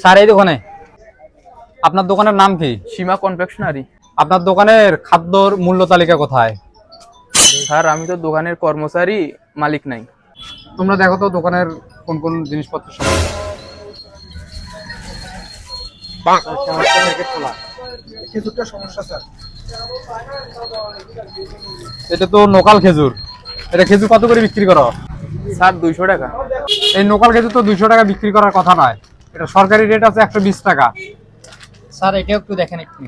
Sir এই দোকানে। আপনার দোকানের নাম কি? সীমা কনফেকশনারি। আপনার দোকানের খাদ্যর মূল্য তালিকা কোথায়? স্যার আমি তো দোকানের কর্মচারী মালিক নাই। তোমরা দেখো তো দোকানের কোন কোন জিনিসপত্র সব। খেজুরটা সমস্যা স্যার। এটা তো লোকাল খেজুর। এটা খেজুর কত করে বিক্রি করো? স্যার দুইশো টাকা। এই লোকাল খেজুর তো দুইশো টাকা বিক্রি করার কথা নয়। এটা সরকারি রেট আছে একশো বিশ টাকা। স্যার এটা একটু দেখেন একটু।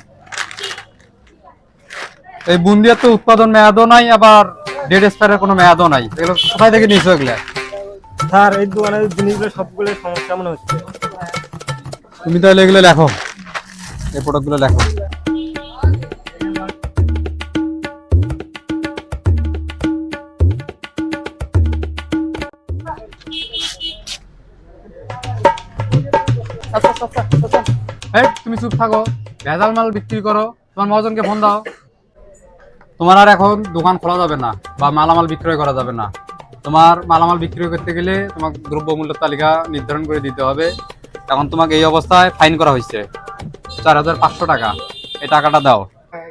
এই বুন্দিয়ার তো উৎপাদন মেয়াদও নাই আবার ডেড এক্সপায়ারের কোনো মেয়াদও নাই। এগুলো কোথায় থেকে নিয়েছো এগুলো? স্যার এই দোকানের জিনিসগুলো সবগুলো সমস্যা মনে হচ্ছে। তুমি তাহলে এগুলো লেখো। এই প্রোডাক্টগুলো লেখো। এই তুমি চুপ থাকো। ভেজাল মাল বিক্রি করো। তোমার মহাজনকে ফোন দাও। তোমার আর এখন দোকান খোলা যাবে না বা মালামাল বিক্রয় করা যাবে না। তোমার মালামাল বিক্রয় করতে গেলে তোমাকে দ্রব্যমূল্যের তালিকা নির্ধারণ করে দিতে হবে। এখন তোমাকে এই অবস্থায় ফাইন করা হয়েছে। চার হাজার পাঁচশো টাকা। এই টাকাটা দাও। স্যার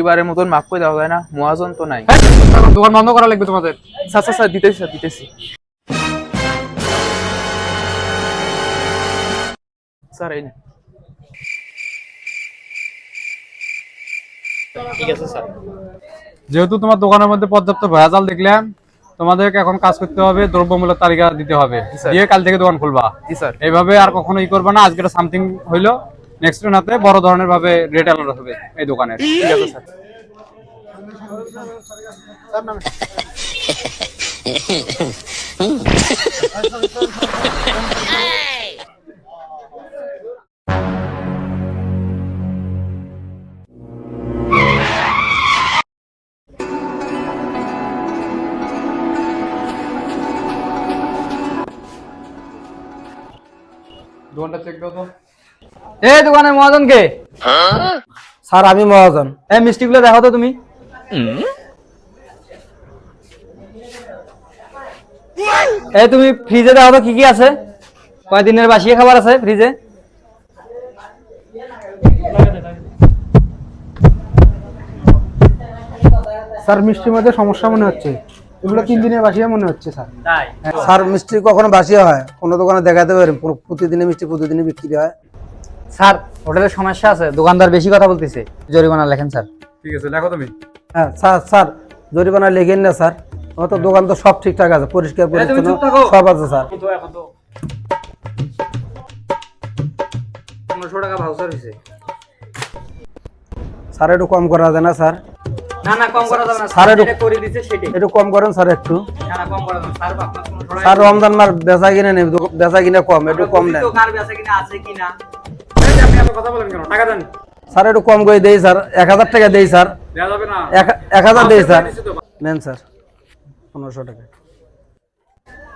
এবারের মতন মাফ করে দেওয়া যায় না মহাজন তো নাই। দোকান বন্ধ করা লাগবে তোমাদের। স্যার স্যার স্যার দিতেছি স্যার দিতেছি। স্যার এই নিন। যেহেতু তোমার দোকানের মধ্যে পর্যাপ্ত ভেজাল দেখলাম তোমাদেরকে এখন কাজ করতে হবে দ্রব্যমূল্যের তালিকা দিতে হবে। স্যার। দিয়ে কাল থেকে দোকান খুলবা। জি স্যার। এইভাবে আর কখনো ই করবা না আজকে সামথিং হইল নেক্সট নাতে বড় ধরনের ভাবে রেট আলাদা হবে এই দোকানের। ঠিক আছে, স্যার। দোকানটা চেক দাও তো। এই দোকানের মহাজন কে? স্যার আমি মহাজন। এই মিষ্টিগুলো দেখো তো তুমি। এই তুমি ফ্রিজে দেখো তো কি কি আছে? কয়দিনের বাসিয়ে খাবার আছে ফ্রিজে? স্যার মিষ্টির মধ্যে সমস্যা মনে হচ্ছে। এগুলো তিন দিনের বাসিয়া মনে হচ্ছে স্যার। স্যার মিষ্টি কখনো বাসি হয়? কোনো দোকানে দেখাতে পারেন? প্রতিদিনে মিষ্টি প্রতিদিনে বিক্রি হয়। স্যার হোটেলের সমস্যা আছে দোকানদার বেশি কথা বলতেছে। জরিমানা লেখেন স্যার। ঠিক আছে লেখো তুমি। হ্যাঁ স্যার স্যার জরিমানা লেখেন না স্যার। আমার তো দোকান তো সব ঠিকঠাক আছে পরিষ্কার পরিচ্ছন্ন সব আছে স্যার। পনেরোশো টাকা ভাউচার হয়েছে স্যার একটু কম করা যায় না স্যার? না না কম করা যাবে না। স্যার, একটু- করে দিচ্ছে সেটাই। একটু কম করেন স্যার একটু। না না কম করা যাবে স্যার আপনার স্যার রমজান মার বেচা কিনে নেই বেচা কিনে কম একটু কম নেন তো কার বেচা কিনা আছে কিনা। কথা বলেন কেন? টাকা দেন। স্যার একটু কম করে দেই স্যার। এক হাজার টাকা দেই স্যার। দেওয়া যাবে না। এক- হাজার দেই স্যার। নেন স্যার। পনেরোশো টাকা।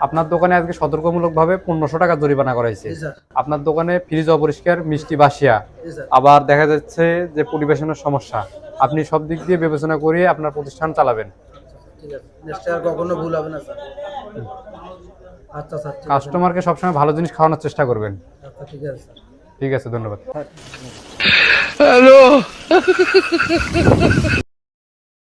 আপনার দোকানে আজকে সতর্কমূলক ভাবে পনেরোশো টাকা জরিমানা করা হয়েছে। আপনার দোকানে ফ্রিজ অপরিষ্কার মিষ্টি বাসিয়া। আবার দেখা যাচ্ছে যে পরিবেশনের সমস্যা। আপনি সব দিক দিয়ে বিবেচনা করে আপনার প্রতিষ্ঠান চালাবেন। ঠিক আছে। নেক্সট আর কখনো ভুল হবে না স্যার। আচ্ছা। কাস্টমারকে সবসময় ভালো জিনিস খাওয়ানোর চেষ্টা করবেন। আচ্ছা ঠিক আছে স্যার। ঠিক আছে ধন্যবাদ।